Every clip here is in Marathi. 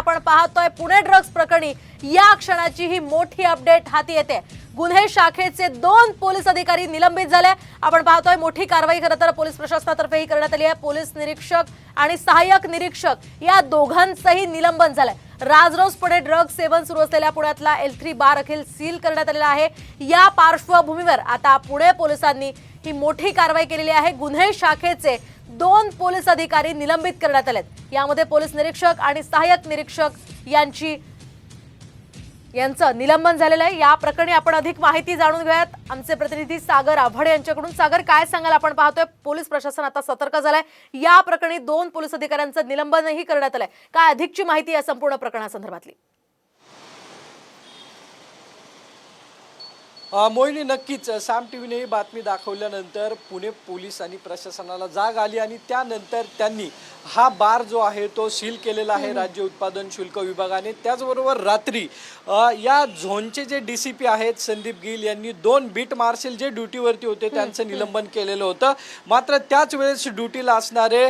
आपण पाहतोय पुणे ड्रग्ज प्रकरणी या क्षणाची ही मोठी अपडेट हाती येते. गुन्हे शाखेचे दोन पोलीस अधिकारी निलंबित झाले. आपण पाहतोय मोठी कारवाई खरं तर पोलीस प्रशासनातर्फेही करण्यात आली आहे. पोलीस निरीक्षक आणि सहाय्यक निरीक्षक या दोघांचंही निलंबन झालंय. राजरोसपणे ड्रग सेवन सुरू असलेल्या पुण्यातला एल थ्री बार अखिल सील करण्यात आलेला आहे. या पार्श्वभूमीवर आता पुणे पोलिसांनी ही मोठी कारवाई केलेली आहे. गुन्हे शाखेचे दोन पोलीस अधिकारी निलंबित करण्यात आलेत. यामध्ये पोलीस निरीक्षक आणि सहाय्यक निरीक्षक यांची यांचं निलंबन झालेलं आहे. या प्रकरणी आपण अधिक माहिती जाणून घेऊयात. आमचे प्रतिनिधी सागर आव्हाडे यांच्याकडून. सागर काय सांगाल? आपण पाहतोय पोलीस प्रशासन आता सतर्क झालंय. या प्रकरणी दोन पोलीस अधिकाऱ्यांचं निलंबनही करण्यात आलंय. काय अधिकची माहिती या संपूर्ण प्रकरणासंदर्भातली? मोहिनी नक्कीच. साम टी व्हीने ही बातमी दाखवल्यानंतर पुणे पोलीस आणि प्रशासनाला जाग आली आणि त्यानंतर त्यांनी हा बार जो आहे तो सील केलेला आहे राज्य उत्पादन शुल्क विभागाने. त्याचबरोबर रात्री या झोनचे जे डी सी पी आहेत संदीप गिल यांनी दोन बीट मार्शल जे ड्युटीवरती होते त्यांचं निलंबन केलेलं होतं. मात्र त्याच वेळेस ड्युटीला असणारे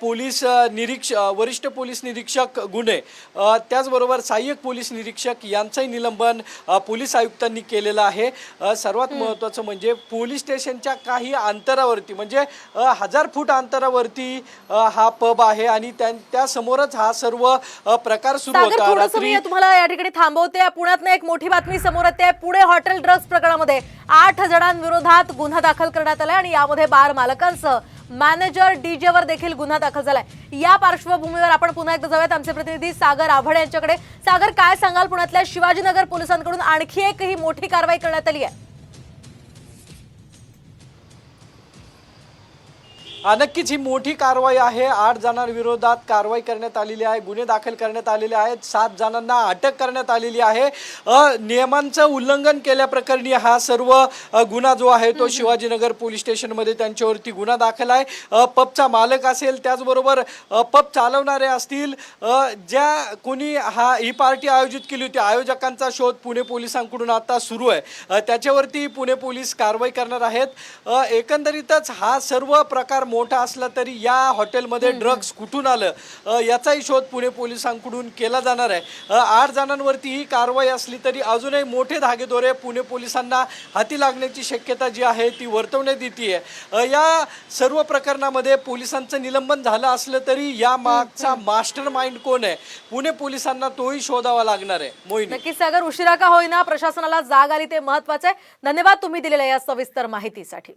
पोलीस निरीक्ष वरिष्ठ पोलीस निरीक्षक गुन्हे त्याचबरोबर सहाय्यक पोलीस निरीक्षक यांचंही निलंबन पोलीस आयुक्तांनी केलेलं आहे. सर्वात महत्त्वाचं म्हणजे पोलीस स्टेशनच्या काही अंतरावरती म्हणजे हजार फूट अंतरावरती हा पब आहे आणि त्या त्यासमोरच हा सर्व प्रकार सुरू होता. तुम्हाला या ठिकाणी थांबवते. पुण्यात एक मोठी बातमी समोर येते. पुणे हॉटेल ड्रग्ज प्रकरणामध्ये आठ जणांविरोधात गुन्हा दाखल करण्यात आलाय आणि यामध्ये बार मालकांसह मॅनेजर डीजे वर देखील गुन्हा दाखल झालाय. या पार्श्वभूमीवर आपण पुन्हा एकदा जाऊयात. आमचे प्रतिनिधी सागर आव्हाड यांच्याकडे. सागर काय सांगाल पुण्यातल्या शिवाजीनगर पोलिसांकडून? आणखी एक ही मोठी कारवाई करण्यात आली आहे. नक्कीच ही मोठी कारवाई आहे. आठ जणांविरोधात कारवाई करण्यात आलेली आहे. गुन्हे दाखल करण्यात आलेले आहेत. सात जणांना अटक करण्यात आलेली आहे. नियमांचं उल्लंघन केल्याप्रकरणी हा सर्व गुन्हा जो आहे तो शिवाजीनगर पोलीस स्टेशनमध्ये त्यांच्यावरती गुन्हा दाखल आहे. पबचा मालक असेल त्याचबरोबर पब चालवणारे असतील ज्या कोणी हा ही पार्टी आयोजित केली होती आयोजकांचा शोध पुणे पोलिसांकडून आता सुरू आहे. त्याच्यावरती पुणे पोलीस कारवाई करणार आहेत. एकंदरीतच हा सर्व प्रकार मोठा असला तरी या हॉटेलमध्ये ड्रग्ज कुठून आलं? अ, याचाही शोध पुणे पोलिसांकडून केला जाणार आहे. अ, आठ जणांवरती ही कारवाई असली तरी अजूनही मोठे धागेदोरे पुणे पोलिसांना हाती लागण्याची शक्यता जी आहे ती वर्तवण्यात येते या सर्व प्रकरणामध्ये पोलिसांचं निलंबन झालं असलं तरी या मागचा मास्टर माइंड कोण आहे? पुणे पोलिसांना तोही शोधावा लागणार आहे. मोहिनी. नक्कीच सागर उशिरा का होईना? प्रशासनाला जाग आली ते महत्वाचं आहे. धन्यवाद तुम्ही दिलेल्या या सविस्तर माहितीसाठी.